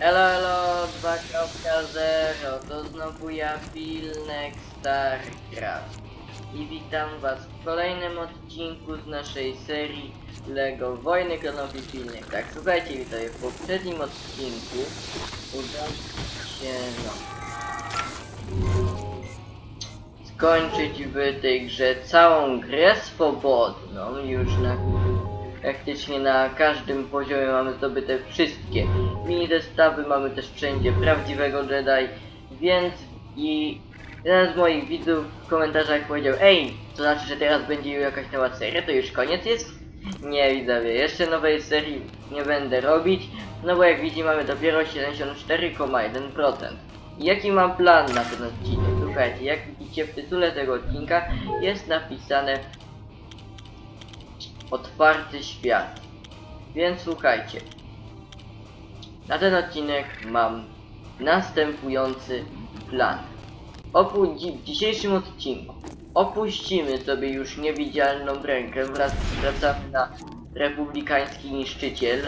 Elo, elo, 2.0, to znowu ja, Pilnek StarCraft. I witam was w kolejnym odcinku z naszej serii LEGO Wojny Klonowi Pilnek. Tak, słuchajcie, witaj, w poprzednim odcinku udało się, no, skończyć w tej grze całą grę swobodną, już na praktycznie na każdym poziomie mamy zdobyte wszystkie mini zestawy, mamy też wszędzie prawdziwego Jedi, więc i jeden z moich widzów w komentarzach powiedział Ej, to znaczy, że teraz będzie jakaś nowa seria, to już koniec jest? Nie widzowie, jeszcze nowej serii nie będę robić, no bo jak widzicie mamy dopiero 74,1%. I Jaki mam plan na ten odcinek? Słuchajcie, jak widzicie w tytule tego odcinka jest napisane otwarty świat. Więc słuchajcie. Na ten odcinek mam następujący plan. Opu w dzisiejszym odcinku opuścimy sobie już niewidzialną rękę, wraz wracamy na republikański niszczyciel.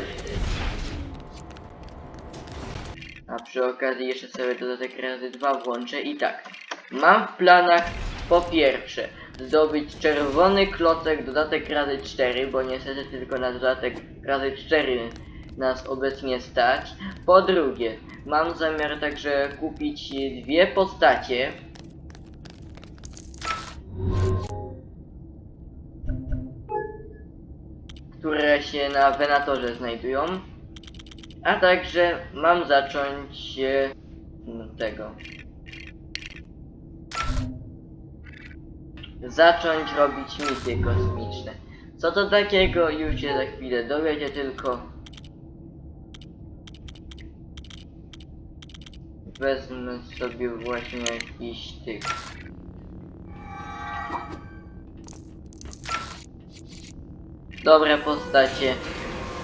A przy okazji jeszcze sobie dodatek razy dwa włączę i tak. Mam w planach po pierwsze zdobyć czerwony klocek dodatek razy 4, bo niestety tylko na dodatek razy 4 nas obecnie stać. Po drugie, mam zamiar także kupić dwie postacie. które się na Venatorze znajdują. A także mam zacząć e, no, tego. Zacząć robić misje kosmiczne. Co to takiego już się za chwilę dowiecie tylko. Wezmę sobie właśnie jakiś tych. Dobre postacie.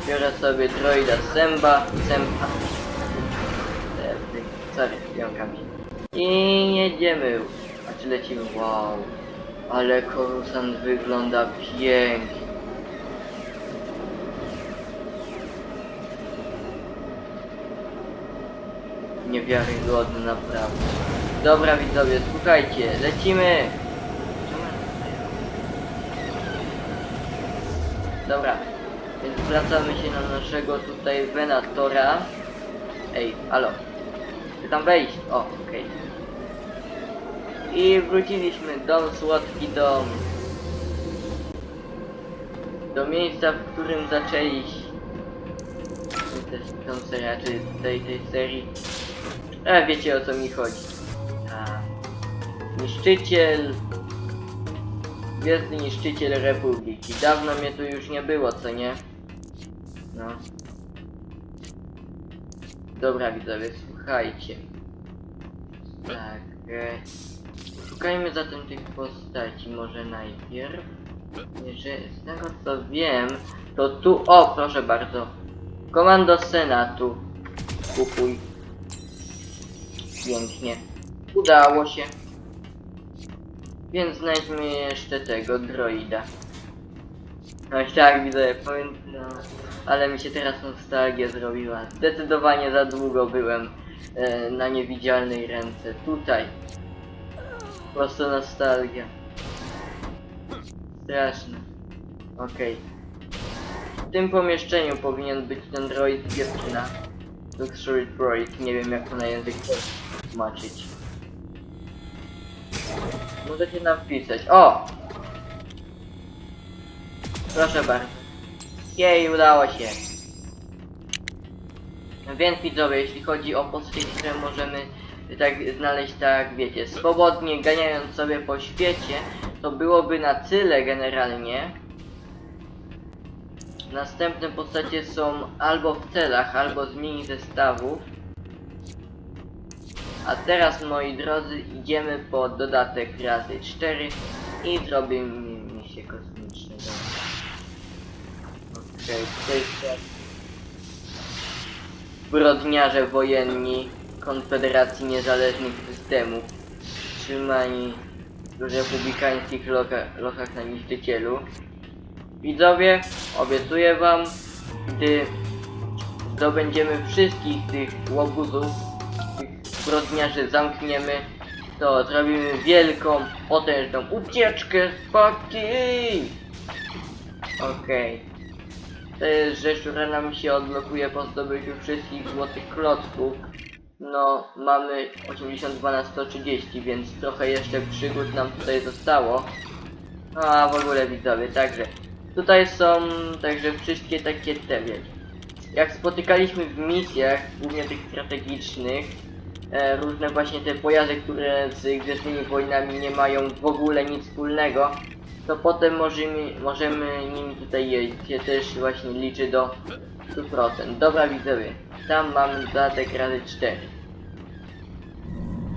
Biorę sobie droida. E, ty- Sorry, jąkam się. I jedziemy. A czy lecimy? Wow. Ale Coruscant wygląda pięknie. Niewiarygodny naprawdę. Dobra widzowie, słuchajcie, lecimy! Dobra, więc wracamy się na naszego tutaj Venatora. Ej, halo. Chcę tam wejść. O, okej. I wróciliśmy do słodki dom. Do miejsca, w którym zaczęliśmy też tą serię, czy tej, tej serii. A wiecie o co mi chodzi. A, niszczyciel. Gwiezdny niszczyciel Republiki. Dawno mnie tu już nie było, co nie? No. Dobra widzowie, słuchajcie. Tak. E, szukajmy zatem tych postaci może najpierw. Że z tego co wiem, to tu... O, proszę bardzo. Komando Senatu. Kupuj. Pięknie. Udało się. Więc znajdźmy jeszcze tego droida. No i tak widzę, powiem, no, ale mi się teraz nostalgia zrobiła. Zdecydowanie za długo byłem e, na niewidzialnej ręce. Tutaj. Po prostu nostalgia. Straszne. Okej. W tym pomieszczeniu powinien być ten droid dziewczyna. Luxury droid, nie wiem jak to na język tłumaczyć. Możecie napisać. O! Proszę bardzo. Jej, udało się. Więc widzowie, jeśli chodzi o postacie, które możemy tak znaleźć, tak wiecie, swobodnie ganiając sobie po świecie, to byłoby na tyle generalnie. Następne postacie są albo w celach, albo z mini zestawów. A teraz moi drodzy idziemy po dodatek razy 4 i zrobimy misję kosmiczną. Okej, okay, tutaj Zbrodniarze wojenni Konfederacji Niezależnych Systemów trzymani w republikańskich loka, lokach na niszczycielu. Widzowie, obiecuję wam, gdy zdobędziemy wszystkich tych łobuzów, tych zbrodniarzy zamkniemy, to zrobimy wielką, potężną ucieczkę z paki! Okej. To jest rzecz, która nam się odblokuje po zdobyciu wszystkich złotych klocków. No, mamy 82 na 130, więc trochę jeszcze przygód nam tutaj zostało. A w ogóle widzowie, także tutaj są także wszystkie takie te. Jak spotykaliśmy w misjach, głównie tych strategicznych, e, różne właśnie te pojazdy, które z Gwiezdnymi Wojnami nie mają w ogóle nic wspólnego, to potem możemy, możemy nimi tutaj jeździć. Się też właśnie liczy do 100%. Dobra widzowie, tam mamy dodatek razy 4.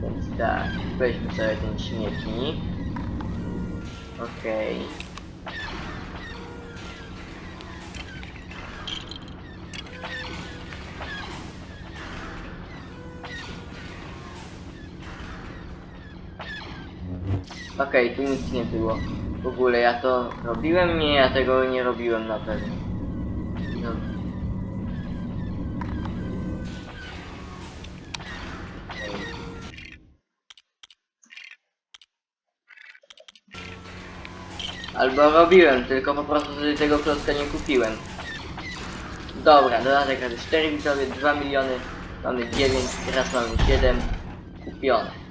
Więc tak, weźmy sobie ten śmietnik. Okej. Okej, tu nic nie było. W ogóle ja to robiłem? Nie, ja tego nie robiłem na pewno. No. Albo robiłem, tylko po prostu sobie tego klocka nie kupiłem. Dobra, dodatek razy 4 widzowie, 2 miliony, mamy 9, teraz mamy 7, kupione.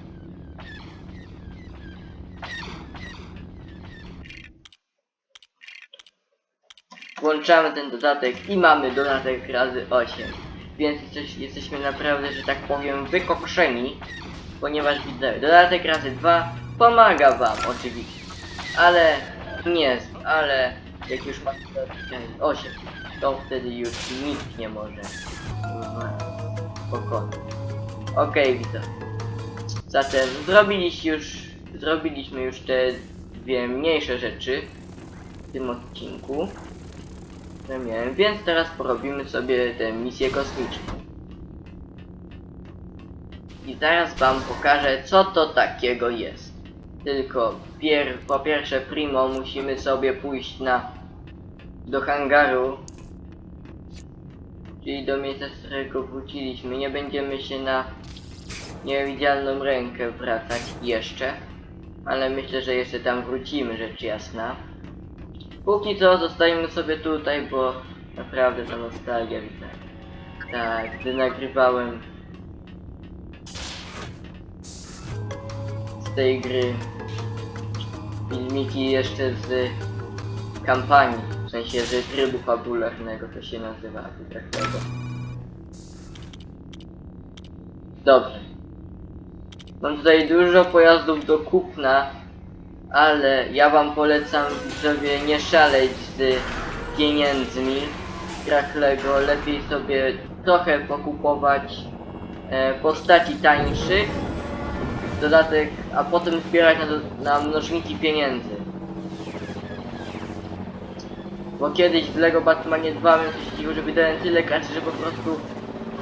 Włączamy ten dodatek i mamy dodatek razy 8. Więc jesteś, jesteśmy naprawdę, że tak powiem, wykokszeni, ponieważ widzę, dodatek razy 2 pomaga wam oczywiście. Ale nie, ale jak już macie dodatek razy 8, to wtedy już nikt nie może pokonać. Okej, widzę. Zatem zrobiliście już, zrobiliśmy już te dwie mniejsze rzeczy w tym odcinku. Które miałem, więc teraz porobimy sobie tę misję kosmiczną. I zaraz wam pokażę co to takiego jest. Tylko pier po pierwsze primo musimy sobie pójść na do hangaru. Czyli do miejsca, z którego wróciliśmy. Nie będziemy się na niewidzialną rękę wracać jeszcze. Ale myślę, że jeszcze tam wrócimy, rzecz jasna. Póki co zostajemy sobie tutaj, bo naprawdę ta nostalgia widzę. Tak, gdy nagrywałem z tej gry filmiki jeszcze z kampanii, w sensie z trybu fabularnego to się nazywa tak. Dobrze. Mam tutaj dużo pojazdów do kupna, ale ja wam polecam widzowie nie szaleć z pieniędzmi grach Lego. Lepiej sobie trochę pokupować e, postaci tańszych, dodatek, a potem zbierać na, na mnożniki pieniędzy. Bo kiedyś w Lego Batmanie 2 miałem coś takiego, że wydałem tyle kasy, że po prostu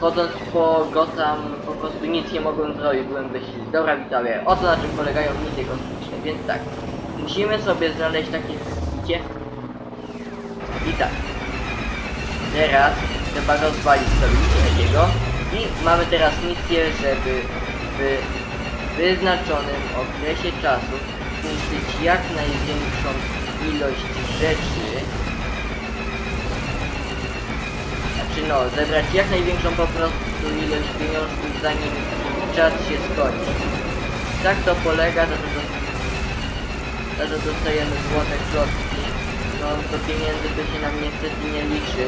chodząc po Gotham po prostu nic nie mogłem zrobić, byłem bezsilny. Dobra widzowie, oto na czym polegają misje kosmiczne, więc tak. Musimy sobie znaleźć takie widzicie? I tak. Teraz trzeba rozwalić sobie takiego. I mamy teraz misję, żeby w wyznaczonym okresie czasu zniszczyć jak największą ilość rzeczy Znaczy no, zebrać jak największą po prostu ilość pieniążków zanim czas się skończy. Tak to polega, to to, dostajemy złote klocki. No to pieniędzy to się nam niestety nie liczy.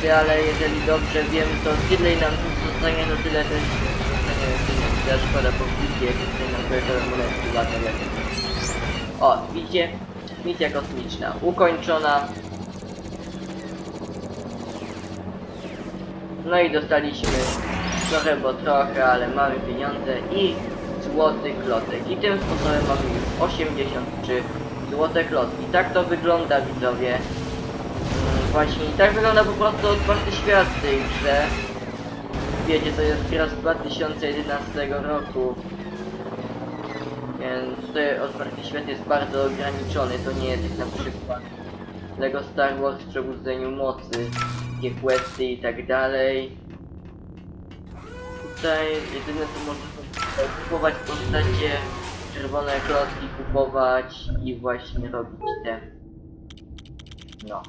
Czy ale jeżeli dobrze wiem, to tyle nam tu zostanie, to tyle też. Ja szkoda po jak tutaj nam fioletowe monetki latają. O, widzicie? Misja kosmiczna ukończona. No i dostaliśmy trochę, bo trochę, ale mamy pieniądze i złoty klotek. I tym sposobem mamy już 83 złote klotki. Tak to wygląda widzowie. Mm, Właśnie i tak wygląda po prostu otwarty świat w tej grze. Wiecie, to jest gra z 2011 roku. Więc tutaj otwarty świat jest bardzo ograniczony. To nie jest jak na przykład Lego Star Wars w Przebudzeniu Mocy, wszystkie questy i tak dalej. Tutaj jedyne co to kupować postacie, czerwone klocki kupować i właśnie robić te. No.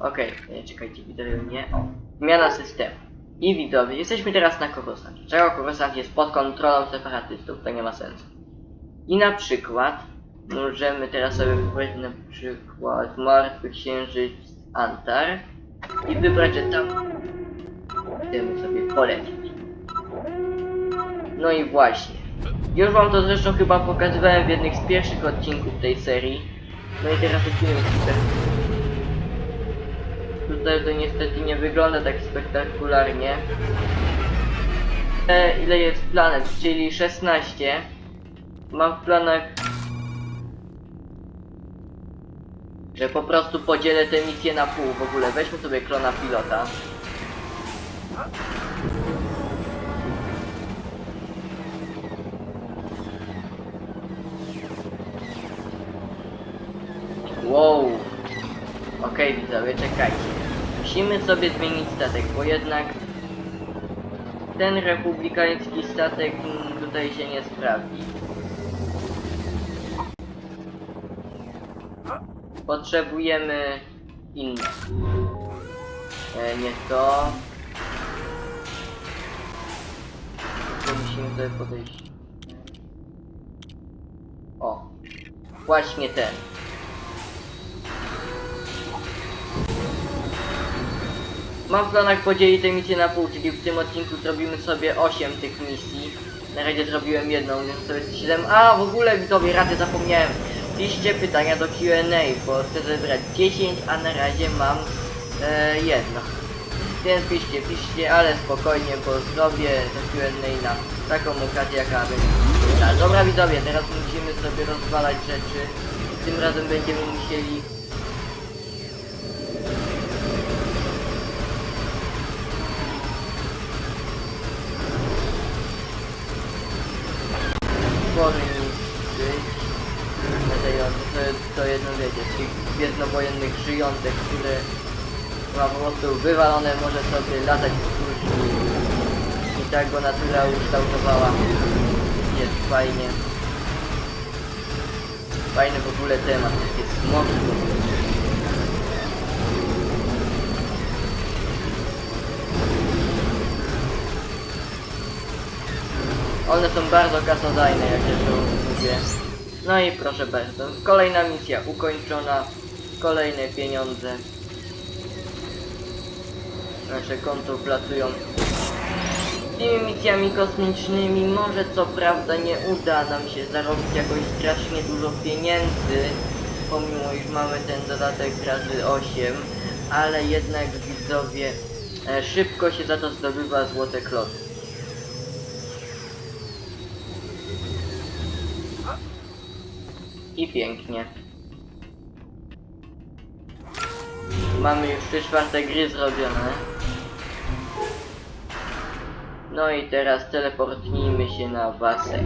Okej, okay. czekajcie, widzowie nie. O. Zmiana systemu. I widzowie, jesteśmy teraz na Korosach. Czego Korosach jest pod kontrolą separatystów, to nie ma sensu. I na przykład możemy teraz sobie wybrać na przykład Martwy Księżyc Antar i wybrać, że tam chcemy sobie polecieć. No i właśnie. Już wam to zresztą chyba pokazywałem w jednych z pierwszych odcinków tej serii. No i teraz odcinek super. Tutaj to niestety nie wygląda tak spektakularnie. E, ile jest planet? Czyli 16. Mam w planach, że po prostu podzielę te misje na pół w ogóle. Weźmy sobie klona pilota. Wow. Okej widzowie, czekajcie. Musimy sobie zmienić statek, bo jednak ten republikański statek tutaj się nie sprawdzi. Potrzebujemy inne. E, nie to. Musimy sobie podejść. O. Właśnie ten. Mam w planach podzielić te misje na pół, czyli w tym odcinku zrobimy sobie 8 tych misji. Na razie zrobiłem jedną, więc to jest 7. A w ogóle widzowie, rady zapomniałem. Piszcie pytania do Q&A, bo chcę zebrać 10, a na razie mam e, jedno. Więc piszcie, piszcie, ale spokojnie, bo zrobię to Q&A na taką okazję, jaka będzie. Tak, dobra widzowie, teraz musimy sobie rozwalać rzeczy. Tym razem będziemy musieli stwory niszczyć. Latające, to, to jedno wiecie, tych gwiezdnowojennych żyjątek, które ma po prostu wywalone, może sobie latać wzdłuż i tak go natura ukształtowała. Jest fajnie. Fajny w ogóle temat, takie smoki. One są bardzo kasodajne, jak zresztą mówię. No i proszę bardzo, kolejna misja ukończona, kolejne pieniądze. Nasze konto wlatują. Z tymi misjami kosmicznymi może co prawda nie uda nam się zarobić jakoś strasznie dużo pieniędzy, pomimo iż mamy ten dodatek razy 8, ale jednak widzowie e, szybko się za to zdobywa złote klocki. I pięknie. Mamy już trzy czwarte gry zrobione. No i teraz teleportnijmy się na Wasek.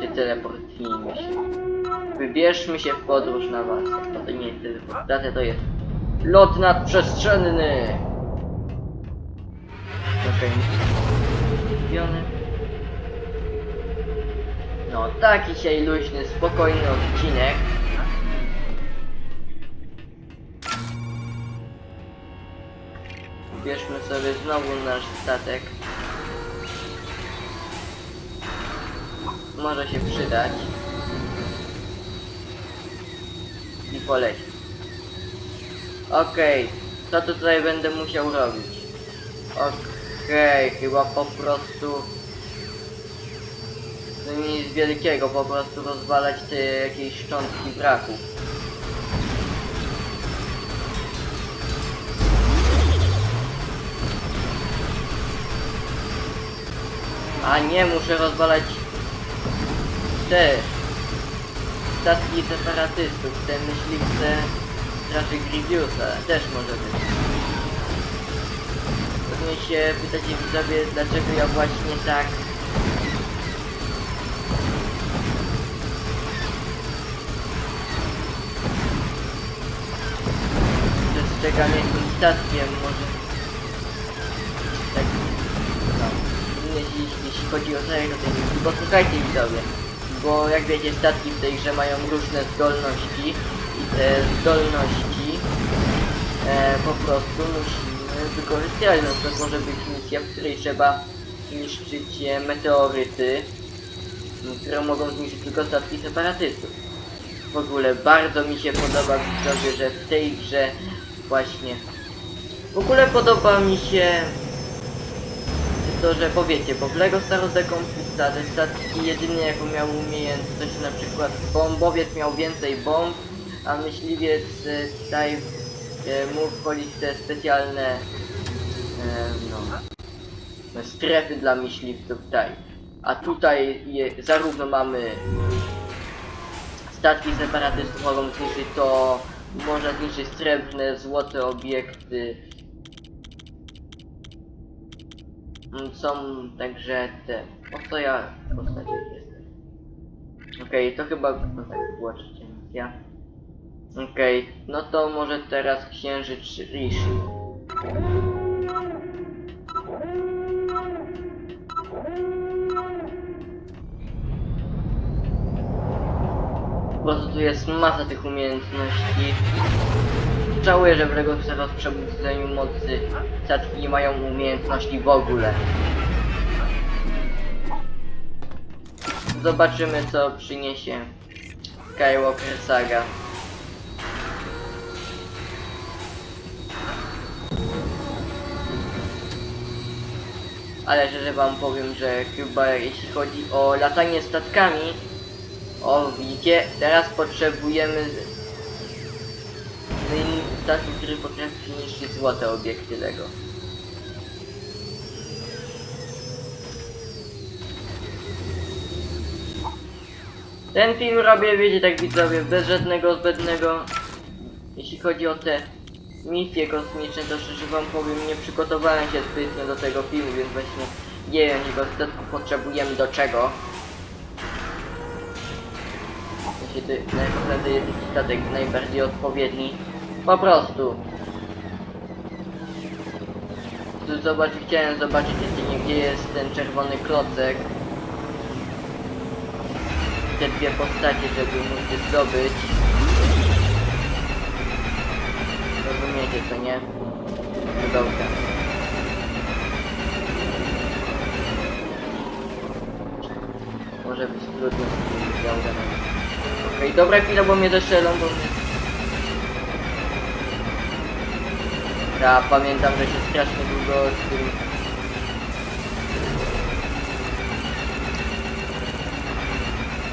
Czy teleportnijmy się. Wybierzmy się w podróż na Wasek. No to nie jest teleportacja, to jest lot nadprzestrzenny. Okej. Okay. No, taki dzisiaj luźny, spokojny odcinek. Bierzmy sobie znowu nasz statek. Może się przydać. I polecieć. Okej, co tutaj będę musiał robić? Okej, chyba po prostu to nic wielkiego, po prostu rozwalać te jakieś szczątki braku. Nie, muszę rozwalać te statki separatystów, te myśliwce straży Grievousa, też może być. Pewnie się pytacie widzowie, dlaczego ja właśnie tak przestrzegam jakimś statkiem, może chodzi o serio tej misji, bo słuchajcie widzowie, bo jak wiecie statki w tej grze mają różne zdolności i te zdolności e, po prostu musimy wykorzystywać, no to może być misja, w której trzeba niszczyć e, meteoryty, m, które mogą zniszczyć tylko statki separatystów. W ogóle bardzo mi się podoba widzowie, że w tej grze właśnie w ogóle podoba mi się to, że powiecie, bo w LEGO Star Wars The Conquista te statki jedynie jaką miał umiejętność, na przykład bombowiec miał więcej bomb, a myśliwiec e, tutaj e, mógł wchodzić te specjalne e, no, strefy dla myśliwców tutaj. A tutaj je, zarówno mamy statki separatystów mogą zniszczyć to, można zniszczyć srebrne, złote obiekty, Są także te. Po co ja postacią jestem? Okej, to chyba. No tak, była trzecia misja. Okej, no to może teraz księżyc Rishi. Po prostu tu jest masa tych umiejętności. Żałuję, że w LEGO Star Przebudzeniu Mocy statki nie mają umiejętności w ogóle. Zobaczymy co przyniesie Skywalker Saga. Ale szczerze wam powiem, że chyba jeśli chodzi o latanie statkami, o widzicie, teraz potrzebujemy statku, który potrafi niszczyć złote obiekty Lego. Ten film robię, wiecie, tak widzowie, bez żadnego zbędnego, jeśli chodzi o te misje kosmiczne, to szczerze wam powiem, nie przygotowałem się zbytnio do tego filmu, więc właśnie nie wiem, czego statku potrzebujemy do czego. Jeśli to jest najbardziej odpowiedni. Po prostu. Tu zobacz, chciałem zobaczyć gdzie jest ten czerwony klocek. Te dwie postacie, żeby móc je zdobyć. Rozumiecie co nie? Pudełka. Może być trudno z tym. Okej, dobra chwila, bo mnie zestrzelą, bo mnie... Ja pamiętam, że się strasznie długo z tym...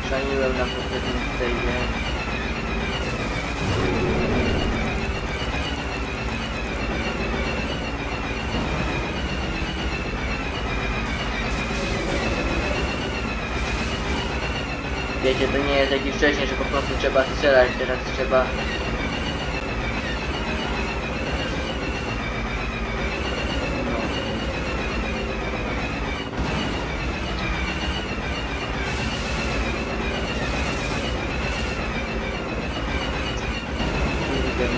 Szaniłem na poprzednim stage. Wiecie, to nie jest jakiś wcześniej, że po prostu trzeba strzelać, teraz trzeba...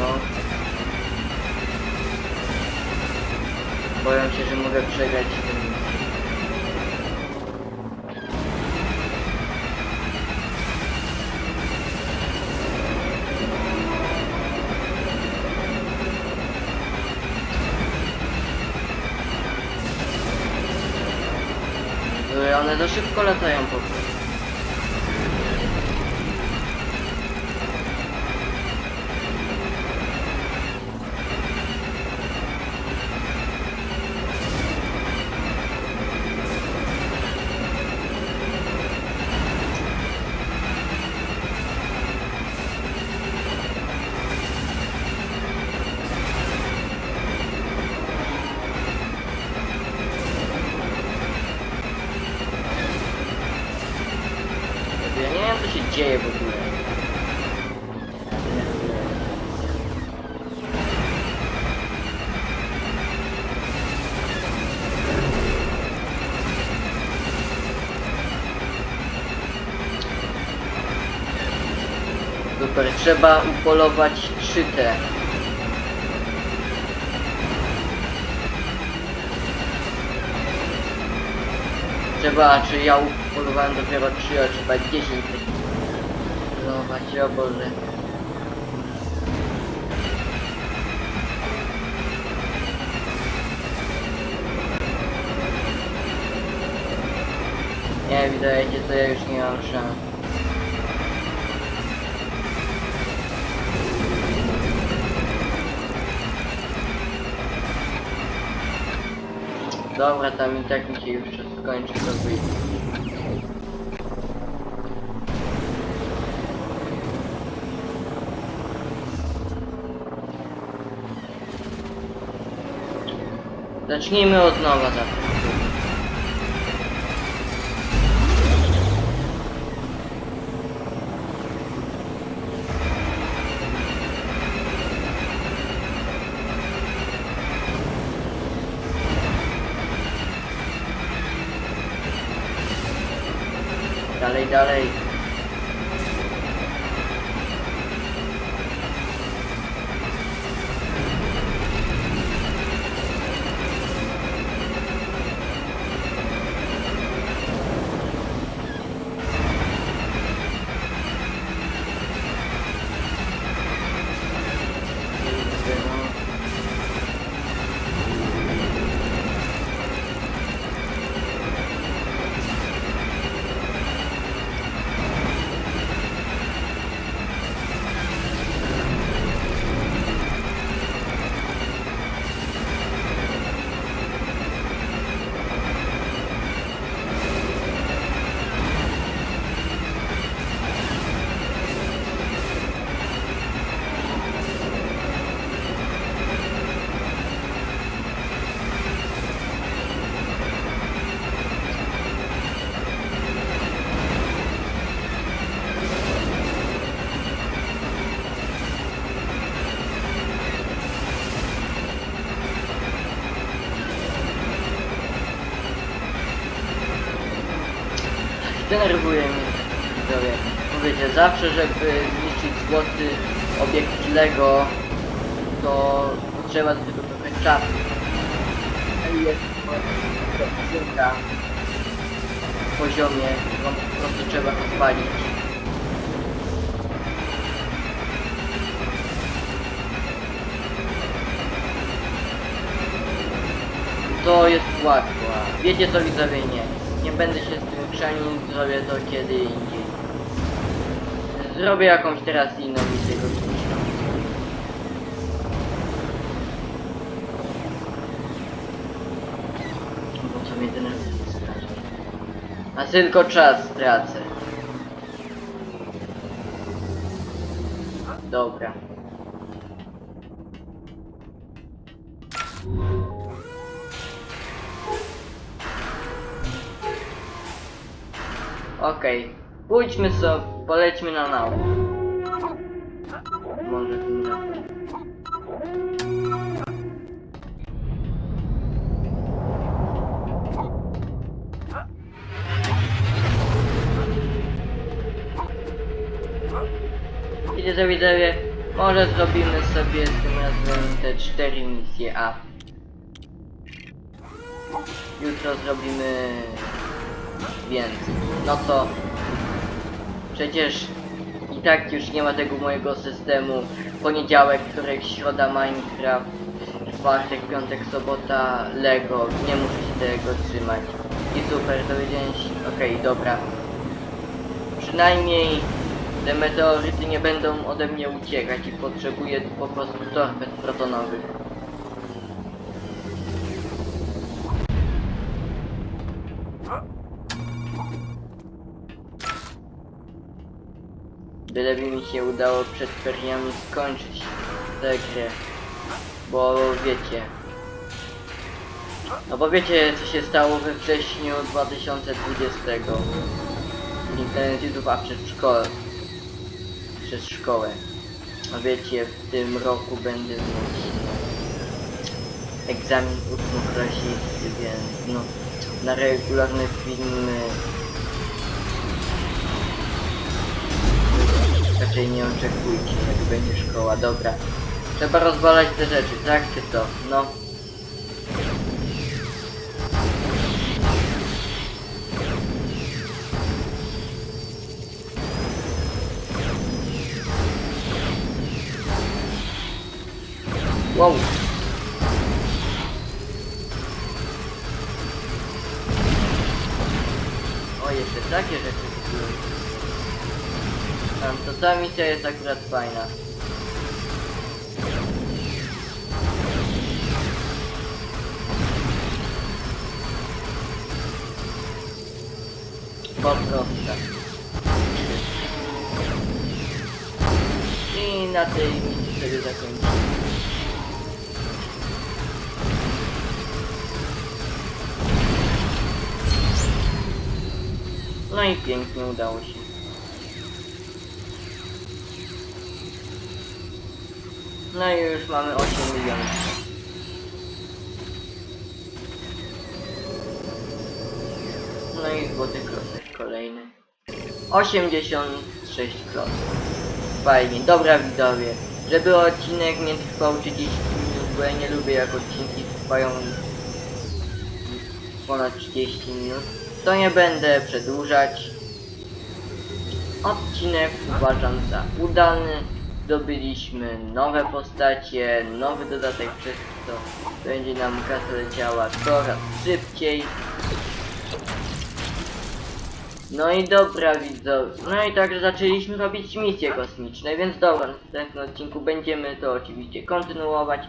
no. Boję się, że mogę przegrać ten Yy, One za szybko latają po prostu. Dzieje w ogóle. Super, trzeba upolować szytę. trzeba, czy ja upolowałem dopiero 3, a trzeba 10 polować, o Boże. Nie, widajcie, to ja już nie mam szans. Dobra, tam i tak mi się już skończy to wyjdzie. Zacznijmy od nowa zatem. Dalej, dalej. Denerwuje mnie widzowie. Mówicie, zawsze żeby zniszczyć złoty obiekt Lego, to trzeba do tego trochę czasu. Ale jest skrzynka w poziomie, którą po prostu trzeba rozwalić. To jest łatwo. Wiecie co widzowie nie. Nie będę się z tym zrobię to kiedy indziej. Zrobię jakąś teraz inną misję kosmiczną. Bo co mnie denerwuje strasznie. A tylko czas stracę. Dobra. Okej. Pójdźmy sobie, polećmy na naukę. Może tym razem. Wiecie? Może zrobimy sobie tym razem te cztery misje A. Jutro zrobimy więcej. No to przecież i tak już nie ma tego mojego systemu. Poniedziałek, wtorek, środa Minecraft, czwartek, piątek, sobota Lego. Nie muszę się tego trzymać. I super, dowiedziałem się. Okej, dobra. Przynajmniej te meteoryty nie będą ode mnie uciekać i potrzebuję po prostu torped protonowych. Byleby mi się udało przed feriami skończyć tę grę. Bo wiecie. No bo wiecie co się stało we wrześniu 2020. Internet YouTube, a szkołę. Przez szkołę. A wiecie, w tym roku będę mieć egzamin ósmoklasisty, więc no na regularne filmy Raczej nie oczekujcie, jak będzie szkoła, dobra. Trzeba rozwalać te rzeczy, tak czy to? No. Misja jest akurat fajna. Po prostu. I na tej misji sobie zakończymy. No i pięknie udało się. No i już mamy 8 milionów. No i złoty klocek kolejny. 86 klocków. Fajnie, dobra widzowie. Żeby odcinek nie trwał 30 minut, bo ja nie lubię jak odcinki trwają ponad 30 minut, to nie będę przedłużać. Odcinek uważam za udany. Zdobyliśmy nowe postacie, nowy dodatek przez będzie nam kasa leciała coraz szybciej. No i dobra widzowie, no i także zaczęliśmy robić misje kosmiczne, więc dobra, w następnym odcinku będziemy to oczywiście kontynuować.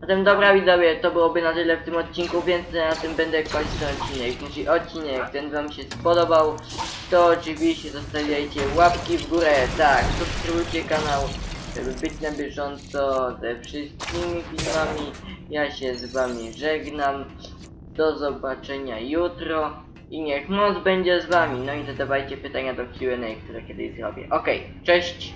Zatem dobra widzowie, to byłoby na tyle w tym odcinku, więc na tym będę kończyć ten odcinek. Jeśli odcinek ten wam się spodobał, to oczywiście zostawiajcie łapki w górę, tak, subskrybujcie kanał, żeby być na bieżąco ze wszystkimi filmami. Ja się z wami żegnam, do zobaczenia jutro i niech moc będzie z wami. No i zadawajcie pytania do Q&A, które kiedyś zrobię. Okej, cześć!